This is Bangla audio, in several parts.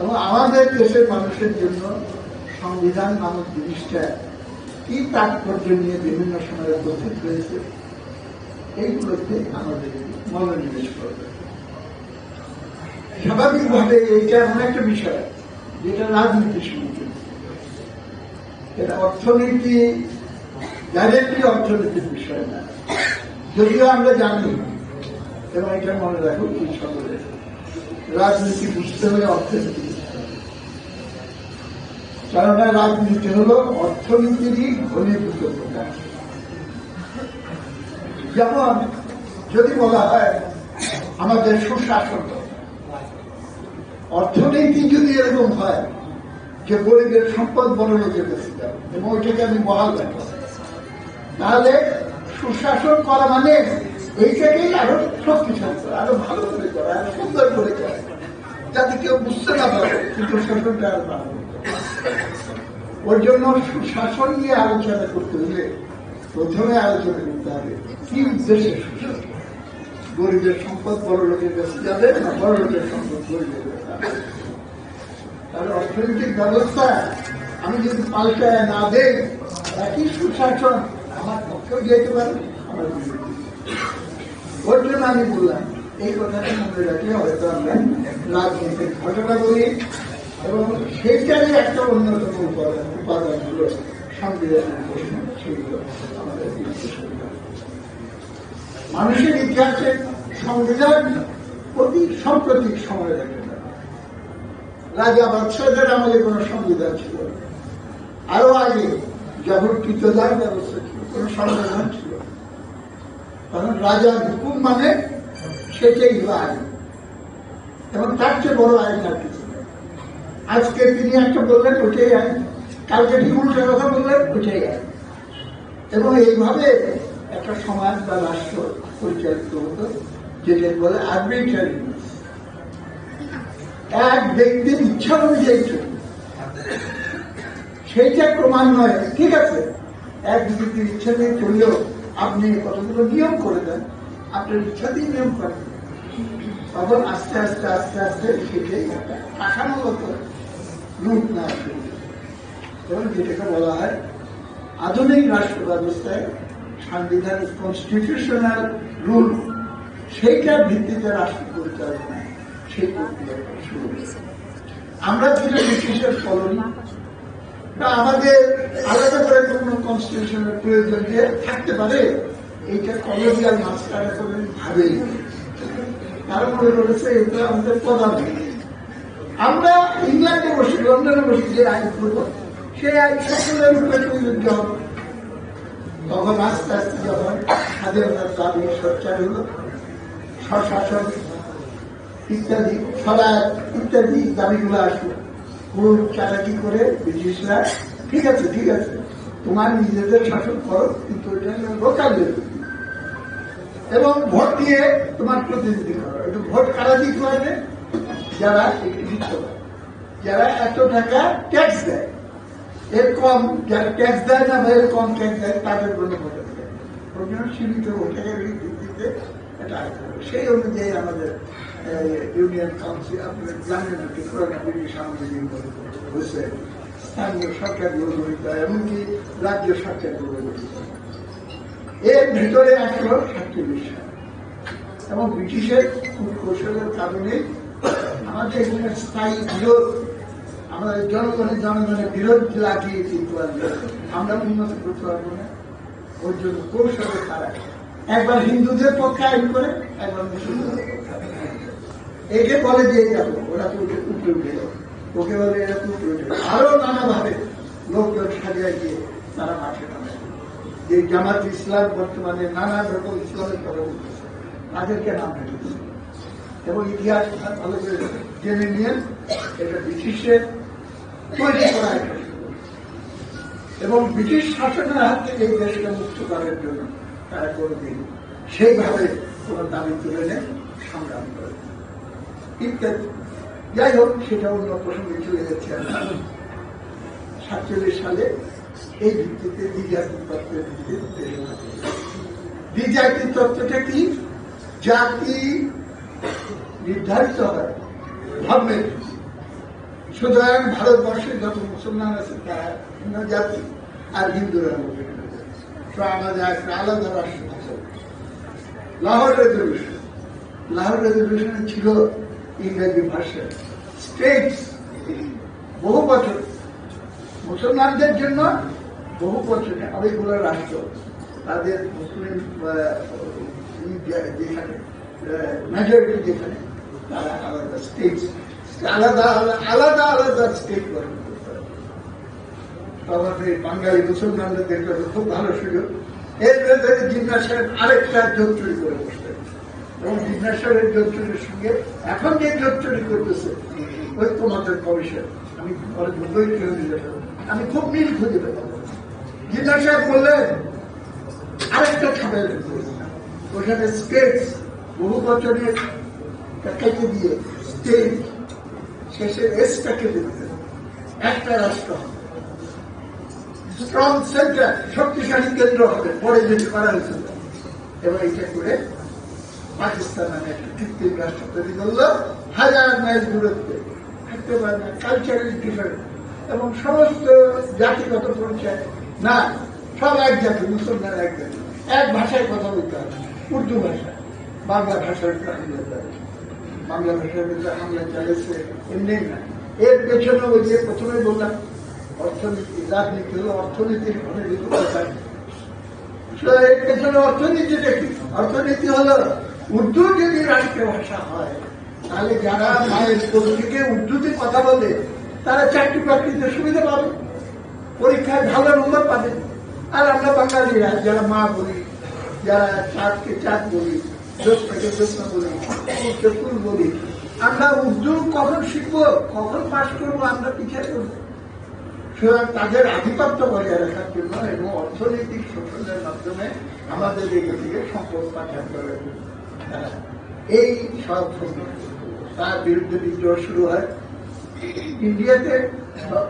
এবং আমাদের দেশের মানুষের জন্য সংবিধান নামক জিনিসটা কি তাৎপর্য নিয়ে বিভিন্ন সময়ে উপস্থিত হয়েছে এইগুলোতে আমাদের মনোনিবেশ করবে। স্বাভাবিকভাবে এইটা এমন একটা বিষয়, যেটা রাজনীতির সঙ্গে। এটা অর্থনীতি ডাইরেক্টলি অর্থনীতির বিষয় না। যদিও আমরা জানি, এবং এটা মনে রাখো কি সকলে রাজনীতি বুঝতে হলে অর্থনীতি হবে কেননা রাজনীতি হলো, অর্থনীতিরই ঘনীভূত প্রকাশ যেমন, যদি বলা হয়, আমাদের সুশাসন। অর্থনীতি যদি এরকম হয়, যে গরিবের সম্পদ বড় লোকের কাছে যাবে এবং ওইটাকে আমি বহাল রাখব তাহলে সুশাসন করা মানে এইটাকেই আরও শক্তিশালী করা, আরও ভালো করে করা সুন্দর করে করা। যাতে কেউ বুঝতে না পারে, কিন্তু শাসনটা আরও ভালো ওর জন্য সুশাসন নিয়ে আলোচনা করতে হলে প্রথমে আলোচনা করতে হবে, কি উদ্দেশ্যে সুশাসন? গরিবের সম্পদ, বড় লোকের কাছে যাবে না বড় লোকের সম্পদ, গরিবের তাহলে অর্থনৈতিক ব্যবস্থা আমি যদি পাল্টায় না দেই একই সুশাসন আমার পক্ষেও যেতে পারে? ওর জন্য আমি বললাম, এই কথাটা মনে রাখলে হয়তো আমরা রাজনীতির ঘটনা বলি এবং সেইটারই একটা অন্যতম উপাদান উপাদান হলো সংবিধানের প্রশ্ন সেগুলো আমাদের মানুষের ইতিহাসে সংবিধান অতি সাম্প্রতিক সময় দেখা রাজা বাদশাহের আমলে কোন সংবিধান ছিল আরও আগে যখন কৃতদার ব্যবস্থা ছিল, কোন সংবিধান ছিল কারণ রাজার হুকুম মানে সেটাই আইন এবং তার চেয়ে বড় আইন আর নেই আজকে তিনি একটা বললেন ওটাই আইন কালকে ঠিক উল্টো কথা বললেন ওটাই আইন এবং এইভাবে একটা সমাজ বা রাষ্ট্র পরিচালিত হতো, যেটা বলে আর্বিট্রারি এক ব্যক্তির ইচ্ছা অনুযায়ী চলবে। সেইটা প্রমাণ নয়, ঠিক আছে? এক ব্যক্তির ইচ্ছা নিয়ে চললেও আপনি কতগুলো নিয়ম করে দেন, আপনার ইচ্ছাতেই নিয়ম করেন। তখন আস্তে আস্তে আস্তে আস্তে সেটাই কাঠামোগত রূপ না এবং যেটাকে বলা হয় আধুনিক রাষ্ট্র ব্যবস্থায় সাংবিধানিক কনস্টিটিউশনাল রুল সেইটার ভিত্তিতে রাষ্ট্র পরিচালনা সেই প্রক্রিয়াটা শুরু। আমরা ছিল ব্রিটিশের কলোনি আমাদের আলাদা করে কোনো কনস্টিটিউশনের প্রয়োজন যে থাকতে পারে, এইটা কলোনিয়াল মাস্টার করে ভাবেই তারা মনে করেছে এটা আমাদের প্রধান। আমরা ইংল্যান্ডে বসি, লন্ডনে বসি, যে আইন করব সেই আইন সকলের উপরে প্রযোজ্য। হবে তখন আস্তে আস্তে যখন স্বাধীনতার দাবি সোচ্চার হলো, স্বশাসন ইত্যাদি সবার ইত্যাদি দাবিগুলো আসলো। খুব চালাকি করে ব্রিটিশরা, ঠিক আছে ঠিক আছে, তোমার নিজেদের শাসন করো, কিন্তু লোকাল এবং ভোট দিয়ে তোমার প্রতিনিধি করো। একটু ভোট কারা পারবে যারা পারে যারা এত টাকা ট্যাক্স দেয় এর কম যারা ট্যাক্স দেয় না এর কম ট্যাক্স দেয় তাদের জন্য সীমিত ভিত্তিতে সেই অনুযায়ী আমাদের ইউনিয়ন কাউন্সিল জানেন যে পুরোনো ব্রিটিশ হয়েছে স্থানীয় গঠিত হয়, এমনকি রাজ্য সরকার হয়। এর ভিতরে আসলো সাতচল্লিশ সাল এবং ব্রিটিশের কৌশলের কারণে আমাদের এখানে স্থায়ী বিরোধ আমাদের জনগণের জনগণের বিরোধ লাগিয়ে কিন্তু আমরা- উন্নত করতে পারব না। ওর জন্য কৌশলে তারা একবার হিন্দুদের পক্ষে আইন করে, একবার মুসলমানদের একে বলে দিয়ে যাব ওরা তো উঠে উঠে যাবে। ওকে বলে এরা তো উঠে উঠে। আরও নানাভাবে লোকজন সাজিয়ে গিয়ে তারা মাঠে নামে। যে জামাত ইসলাম বর্তমানে নানা রকম ইসলামের কথা বলতেছে তাদেরকে নাম রেখেছে এবং ইতিহাস ভালো করে জেনে নিয়ে এটা ব্রিটিশের তৈরি করা এবং ব্রিটিশ শাসনের হাত থেকে এই দেশকে মুক্ত করার জন্য তারা কোনোদিন সেইভাবে কোনো দাবি তুলে নেন সংগ্রাম করে ইত্যাদি। যাই হোক, সেটা অন্য প্রসঙ্গে চলে যাচ্ছে সাতচল্লিশ সালে এই ভিত্তিতে দ্বিজাতি তত্ত্বের ভিত্তিতে দেশ গঠিত হয়। দ্বিজাতি তত্ত্বটা কি? জাতি নির্ধারিত হয় ধর্মের সুতরাং ভারতবর্ষে যত মুসলমান আছে, তারা ভিন্ন জাতি আর হিন্দুরা আলাদা রাষ্ট্র লাহোর রেজলিউশন। ছিল ইংরেজি স্টেটস বহু বছর। মুসলমানদের জন্য বহু বছরে অনেকগুলো রাষ্ট্র। তাদের মুসলিম যেখানে মেজরিটি যেখানে তারা আলাদা স্টেট আলাদা আলাদা আলাদা স্টেট গঠন করতে হবে বাঙালি মুসলমানদের দেখলে খুব ভালো সুযোগ। এর ভেতরে জিজ্ঞাসার আরেকটা যোগ চুরি করে বসতে এবং জিজ্ঞাসারের যোগ চুরির সঙ্গে এখন যে যোগ চুরি করতেছে, ওই তোমাদের কমিশন। আমি আমি খুব মিল খুঁজে পেলাম। জিজ্ঞাসা করলেন আরেকটা ছাপের ওখানে স্টেট বহু বছরের কেটে দিয়ে স্টেট শেষে এসটা কেটে দিতে একটা রাষ্ট্র স্ট্রং সেন্টার শক্তিশালী কেন্দ্র হবে, পরে যেটি করা হয়েছিল এবং এটা করে পাকিস্তান নামে একটা কৃত্রিম রাষ্ট্র তৈরি করল, হাজার মাইল দূরত্বে। থাকতে পারে না কালচারাল ডিফারেন্ট এবং সমস্ত জাতিগত পরিচয় না সব এক জাতি, মুসলমান এক জাতি। এক ভাষায় কথা বলতে হবে, উর্দু ভাষা বাংলা ভাষার হামলা বাংলা ভাষার উপর হামলা চালিয়েছে এমনি না এর পেছনে ওই যে প্রথমে বললাম অর্থনীতি রাজনীতি হলো অর্থনীতির কথা এর পেছনে অর্থনীতিটা কি অর্থনীতি হলো উর্দু যদি রাষ্ট্রীয় ভাষা হয় তাহলে যারা মায়ের স্কুল থেকে উর্দুতে কথা বলে তারা চাকরি বাকরিতে সুবিধা পাবে পরীক্ষায় ভালো নম্বর পাবে আর আমরা বাঙালিরা যারা মা বলি, যারা চাঁদকে চাঁদ বলি বলি। আমরা উর্দু কখন শিখব? কখন পাশ করব? আমরা পিছিয়ে করব। সুতরাং তাদের আধিপত্য বজায় রাখার জন্য এবং অর্থনৈতিক শোষণের মাধ্যমে আমাদের এদিকে সম্পদ পাচার করে এই সব তার বিরুদ্ধে বিদ্রোহ শুরু হয়। ইন্ডিয়াতে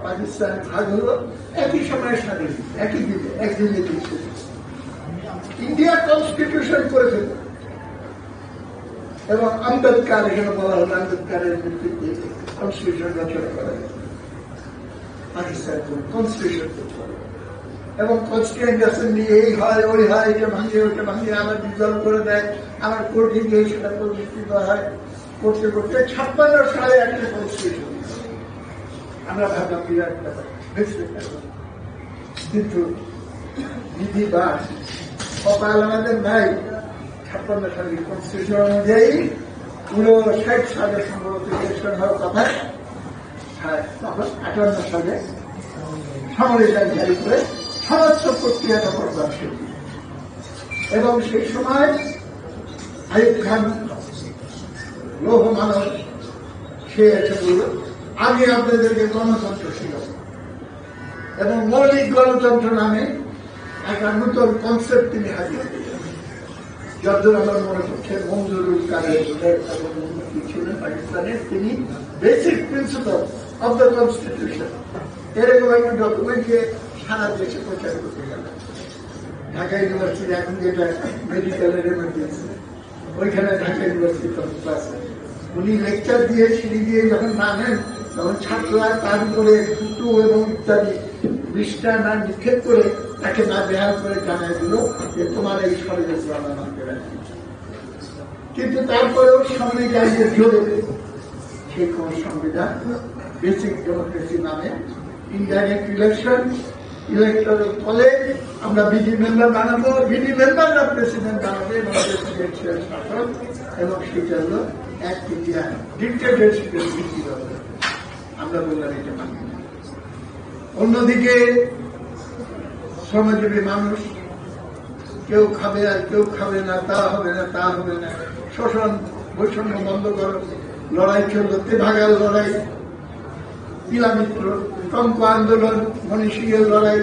পাকিস্তান ভাগ হলো। একই সময়ে স্বাধীন। একই দিনে, একদিনে ইন্ডিয়া কনস্টিটিউশন করে ফেল এবং আম্বেদকার এখানে বলা হলো, আম্বেদকারের নেতৃত্বে কনস্টিটিউশন রচনা করা হয়েছে। পাকিস্তান কনস্টিটিউশন এবং কনস্টিটিউন্ট অ্যাসেম্বলি এই হয়, ওই হয়, এটা আবার করে দেয়, আবার কোর্টে গিয়ে সেটা প্রতিষ্ঠিত হয়। করতে করতে ছাপ্পান্ন সালে একটা কনস্টিটিউশন আমরা ভাবলাম, বিরাট ব্যাপার। কিন্তু বা, কপাল আমাদের নাই। ছাপ্পান্ন সালে কনস্টিটিউশন অনুযায়ী পুরো ষাট সালে সম্ভবত ইলেকশন হওয়ার কথা। হ্যাঁ তখন আটান্ন সালে সামরিক জারি করে সমস্ত প্রক্রিয়াটা শুরু এবং সেই সময় আইব খান লৌহ মানব সে এসে বলল আগে আপনাদেরকে গণতন্ত্র ছিল এবং মৌলিক গণতন্ত্র নামে একটা নতুন কনসেপ্ট তিনি হাজির যতদূর আমার মনে মঞ্জুরুল তিনি basic principle of the constitution এরকম একটা ডকুমেন্টকে সারা দেশে প্রচার করতে ঢাকা ইউনিভার্সিটি এখন যেটা মেডিকেলের এমার্জেন্সি ওইখানে ঢাকা ইউনিভার্সিটি ক্লাস উনি লেকচার দিয়ে, সিঁড়ি দিয়ে যখন নামেন, তখন ছাত্ররা তার উপরে কুটু এবং ইত্যাদি বিষটা না নিক্ষেপ করে তাকে না বেহাল করে জানায় দিল যে তোমার এই ষড়যন্ত্র আমরা মানতে কিন্তু তারপরেও সামনে যাইতে জোরে সেই কোন সংবিধান বেসিক ডেমোক্রেসি নামে ইনডাইরেক্ট ইলেকশন ইলেকটরের ফলে আমরা বিডি মেম্বার বানাবো বিডি মেম্বাররা প্রেসিডেন্ট বানাবে এবং প্রেসিডেন্সিয়াল শাসন এবং সেটা হলো এক তৃতীয়া ডিক্টেটরশিপের ভিত্তি হবে আমরা বললাম এটা মানি। অন্যদিকে শ্রমজীবী মানুষ, কেউ খাবে আর কেউ খাবে না, তা হবে না, তা হবে না। শোষণ, বৈষম্য বন্ধ করো, লড়াই চলল তেভাগাল লড়াই। ইলামিত্র টঙ্ক আন্দোলন মনীষীয় লড়াই,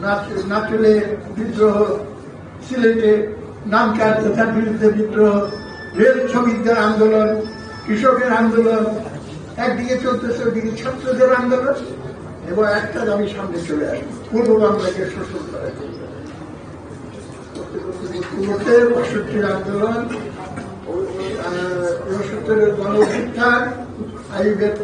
নাচ- নাচলে বিদ্রোহ, সিলেটে নামকার প্রথার বিরুদ্ধে বিদ্রোহ, রেল শ্রমিকদের আন্দোলন, কৃষকের আন্দোলন, একদিকে চলতেছে, ওদিকে ছাত্রদের আন্দোলন। এবং একটা দামি সামনে চলে আসি। পূর্ব বাংলাকে শোষণ করা? করতে বাষট্টির আন্দোলন উনসত্তরের গণ উত্থান আইবের